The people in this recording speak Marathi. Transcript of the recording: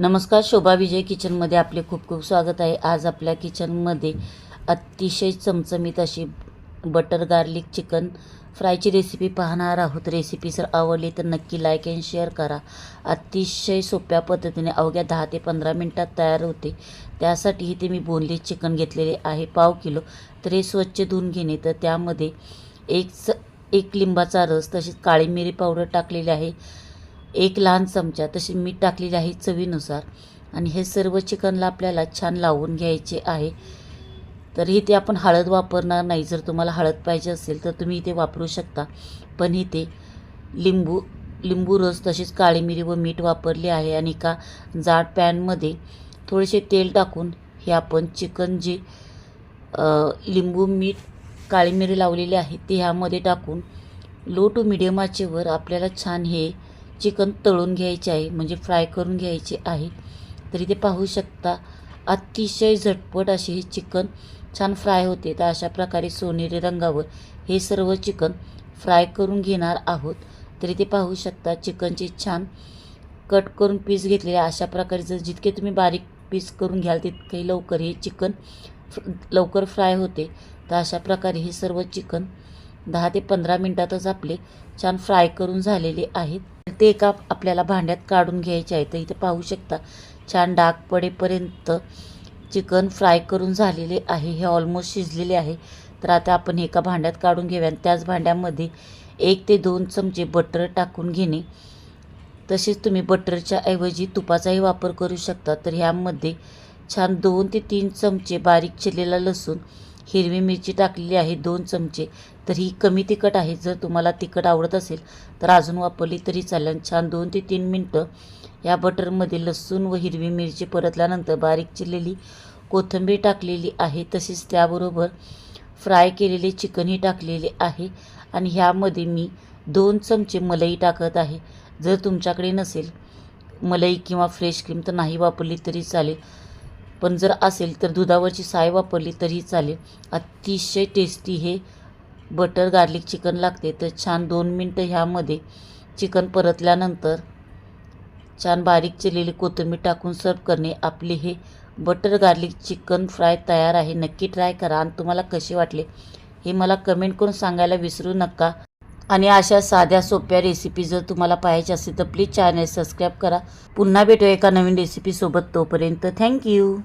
नमस्कार शोभा विजय किचनमध्ये आपले खूप खूप स्वागत आहे. आज आपल्या किचनमध्ये अतिशय चमचमीत अशी बटर गार्लिक चिकन फ्रायची रेसिपी पाहणार आहोत. रेसिपी जर आवडली तर नक्की लाईक अँड शेअर करा. अतिशय सोप्या पद्धतीने अवघ्या दहा ते पंधरा मिनटात तयार होते. त्यासाठी इथे मी बोनलेस चिकन घेतलेले आहे पाव किलो. तर हे स्वच्छ धुवून घेणे. तर त्यामध्ये एक स एक लिंबाचा रस तसेच काळी मिरी पावडर टाकलेली आहे. एक लहान चमचा तसे मीठ टाकलेले आहे चवीनुसार. आणि हे सर्व चिकनला आपल्याला छान लावून घ्यायचे आहे. तर इथे आपण हळद वापरणार नाही. जर तुम्हाला हळद पाहिजे असेल तर तुम्ही इथे वापरू शकता. पण इथे लिंबू लिंबू रस तसेच काळी मिरी व मीठ वापरले आहे. आणि एका जाड पॅनमध्ये थोडेसे तेल टाकून हे आपण चिकन जे लिंबू मीठ काळी मिरी लावलेली आहे ते ह्यामध्ये टाकून लो टू मिडियम आचेवर आपल्याला छान हे चिकन तळून घ्यायचे आहे म्हणजे फ्राय करून घ्यायचे आहे. तरी ते पाहू शकता अतिशय झटपट असे हे चिकन छान फ्राय होते. तर अशा प्रकारे सोनेरी रंगावर हे सर्व चिकन फ्राय करून घेणार आहोत. तरी ते पाहू शकता चिकनचे छान कट करून पीस घेतलेले अशा प्रकारे जर जितके तुम्ही बारीक पीस करून घ्याल तितके लवकर हे चिकन लवकर फ्राय होते. तर अशा प्रकारे हे सर्व चिकन दहा ते पंधरा मिनटातच आपले छान फ्राय करून झालेले आहेत. ते एका आपल्याला भांड्यात काढून घ्यायचे आहे. तर इथे पाहू शकता छान डाग पडेपर्यंत चिकन फ्राय करून झालेले आहे. हे ऑलमोस्ट शिजलेले आहे. तर आता आपण हे एका भांड्यात काढून घेऊया आणि त्याच भांड्यामध्ये एक ते दोन चमचे बटर टाकून घेणे. तसेच तुम्ही बटरच्या ऐवजी तुपाचाही वापर करू शकता. तर ह्यामध्ये छान दोन ते तीन चमचे बारीक चिरलेला लसूण हिरवी मिरची टाकलेली आहे दोन चमचे. तर ही कमी तिखट आहे. जर तुम्हाला तिखट आवडत असेल तर अजून वापरली तरी चालेल. छान दोन ते तीन मिनटं या बटरमध्ये लसूण व हिरवी मिरची परतल्यानंतर बारीक चिरलेली कोथिंबीर टाकलेली आहे. तसेच त्याबरोबर फ्राय केलेले चिकनही टाकलेले आहे. आणि ह्यामध्ये मी दोन चमचे मलई टाकत आहे. जर तुमच्याकडे नसेल मलई किंवा फ्रेश क्रीम तर नाही वापरली तरी चालेल. पण जर असेल तर दुधावरची साय वापरली तरी चालेल. अतिशय टेस्टी हे बटर गार्लिक चिकन लागते. तर छान दोन मिनटं ह्यामध्ये चिकन परतल्यानंतर छान बारीक चिरलेली कोथिंबीर टाकून सर्व करणे. आपले हे बटर गार्लिक चिकन फ्राय तयार आहे. नक्की ट्राय करा. आणि तुम्हाला कसे वाटले हे मला कमेंट करून सांगायला विसरू नका. आणि अशा साध्या सोप्या रेसिपी जर तुम्हाला पाहायच्या असेल तर प्लीज चॅनल सबस्क्राईब करा. पुन्हा भेटूया एका नवीन रेसिपीसोबत तोपर्यंत. थँक्यू